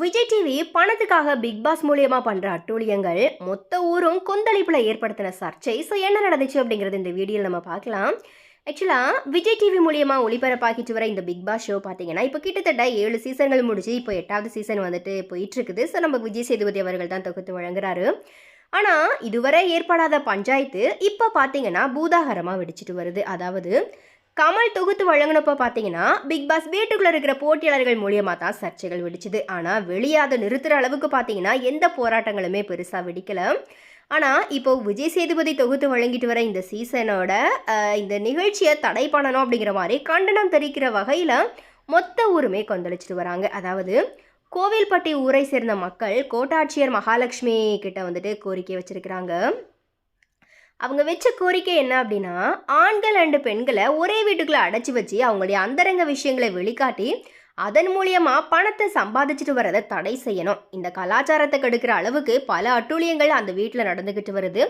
Vijay TV பணத்துக்காக Bigg Boss மூலியமா பண்ற அட்டூழியங்கள் மொத்த ஊரும் கொந்தளிப்புல ஏற்படுத்தின சர்ச்சை. ஸோ என்ன நடந்துச்சு அப்படிங்கறது இந்த வீடியோவில் நம்ம பார்க்கலாம். ஆக்சுவலாக விஜய் டிவி மூலியமாக ஒளிபரப்பாக்கிட்டு வர இந்த பிக் பாஸ் ஷோ பார்த்தீங்கன்னா இப்போ கிட்டத்தட்ட ஏழு சீசன்கள் முடிச்சு இப்போ எட்டாவது சீசன் வந்துட்டு போயிட்டு இருக்குது ஸோ நம்ம விஜய் சேதுபதி அவர்கள் தான் தொகுத்து வழங்குறாரு. ஆனால் இதுவரை ஏற்படாத பஞ்சாயத்து இப்போ பார்த்தீங்கன்னா பூதாகரமாக வெடிச்சிட்டு வருது. அதாவது கமல் தொகுத்து வழங்கினப்போ பார்த்தீங்கன்னா பிக் பாஸ் வீட்டுக்குள்ளே இருக்கிற போட்டியாளர்கள் மூலியமாக தான் சர்ச்சைகள் வெடிச்சுது. ஆனால் வெளியே அதை நிறுத்துகிற அளவுக்கு பார்த்தீங்கன்னா எந்த போராட்டங்களுமே பெருசாக வெடிக்கல. ஆனால் இப்போ விஜய் சேதுபதி தொகுத்து வழங்கிட்டு வர இந்த சீசனோட இந்த நிகழ்ச்சியை தடை பண்ணணும் அப்படிங்கிற மாதிரி கண்டனம் தெரிவிக்கிற வகையில் மொத்த ஊருமே கொந்தளிச்சிட்டு வராங்க. அதாவது கோவில்பட்டி ஊரை சேர்ந்த மக்கள் கோட்டாட்சியர் மகாலட்சுமி கிட்ட வந்துட்டு கோரிக்கை வச்சிருக்கிறாங்க. அவங்க வச்ச கோரிக்கை என்ன அப்படின்னா ஆண்கள் அண்டு பெண்களை ஒரே வீட்டுக்குள்ள அடைச்சி வச்சு அவங்களுடைய அந்தரங்க விஷயங்களை வெளிக்காட்டி அதன் மூலியமா பணத்தை சம்பாதிச்சுட்டு வரதை தடை செய்யணும். இந்த கலாச்சாரத்தை கெடுக்கிற அளவுக்கு பல அட்டூழியங்கள் அந்த வீட்டில் நடந்துக்கிட்டு வருது.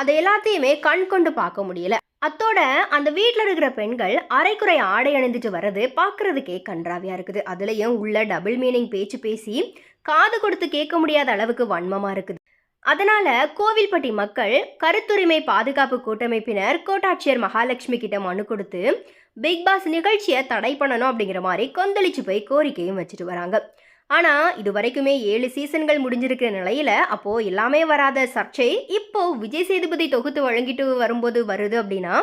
அதை எல்லாத்தையுமே கண் கொண்டு பார்க்க முடியல. அத்தோட அந்த வீட்டில் இருக்கிற பெண்கள் அரைக்குறை ஆடை அணிந்துட்டு வர்றது பார்க்கறதுக்கே கன்றாவியாக இருக்குது. அதுலேயும் உள்ள டபுள் மீனிங் பேச்சு பேசி காது கொடுத்து கேட்க முடியாத அளவுக்கு வன்மமாக இருக்குது. அதனால கோவில்பட்டி மக்கள் கருத்துரிமை பாதுகாப்பு கூட்டமைப்பினர் கோட்டாட்சியர் மகாலட்சுமி கிட்ட மனு கொடுத்து பிக் பாஸ் நிகழ்ச்சியை தடை பண்ணணும் அப்படிங்கிற மாதிரி கொந்தளிச்சு போய் கோரிக்கையும் வச்சுட்டு வராங்க. ஆனால் இது வரைக்குமே ஏழு சீசன்கள் முடிஞ்சிருக்கிற நிலையில் அப்போது எல்லாமே வராத சர்ச்சை இப்போது விஜய் சேதுபதி தொகுத்து வழங்கிட்டு வரும்போது வருது அப்படின்னா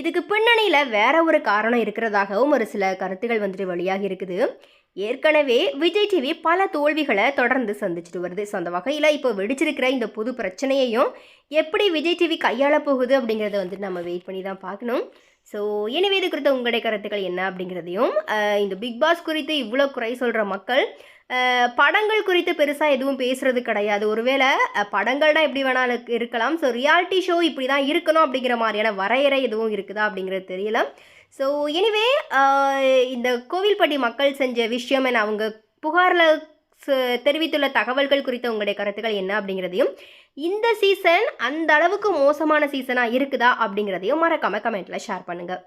இதுக்கு பின்னணியில் வேற ஒரு காரணம் இருக்கிறதாகவும் ஒரு சில கருத்துகள் வந்துட்டு வழியாக இருக்குது. ஏற்கனவே விஜய் டிவி பல தோல்விகளை தொடர்ந்து சந்திச்சுட்டு வருது. ஸோ அந்த வகையில் இப்போ வெடிச்சிருக்கிற இந்த புது பிரச்சனையையும் எப்படி விஜய் டிவி கையாள போகுது அப்படிங்கிறத வந்துட்டு நம்ம வெயிட் பண்ணி தான் பார்க்கணும். ஸோ எனவே இது குறித்த உங்களுடைய கருத்துக்கள் என்ன அப்படிங்கிறதையும் இந்த பிக் பாஸ் குறித்து இவ்வளோ குறை சொல்கிற மக்கள் படங்கள் குறித்து பெருசாக எதுவும் பேசுகிறது கிடையாது. ஒருவேளை படங்கள்னால் படங்கள்னா எப்படி வேணாலும் இருக்கலாம். ஸோ ரியாலிட்டி ஷோ இப்படி தான் இருக்கணும் அப்படிங்கிற மாதிரியான வரையறை எதுவும் இருக்குதா அப்படிங்கிறது தெரியல. ஸோ எனிவே இந்த கோவில்பட்டி மக்கள் செஞ்ச விஷயம் என அவங்க புகாரில் தெரிவித்துள்ள தகவல்கள் குறித்த உங்களுடைய கருத்துக்கள் என்ன அப்படிங்கிறதையும் இந்த சீசன் அந்த அளவுக்கு மோசமான சீசனாக இருக்குதா அப்படிங்கிறதையும் மறக்காமல் கமெண்ட்டில் ஷேர் பண்ணுங்கள்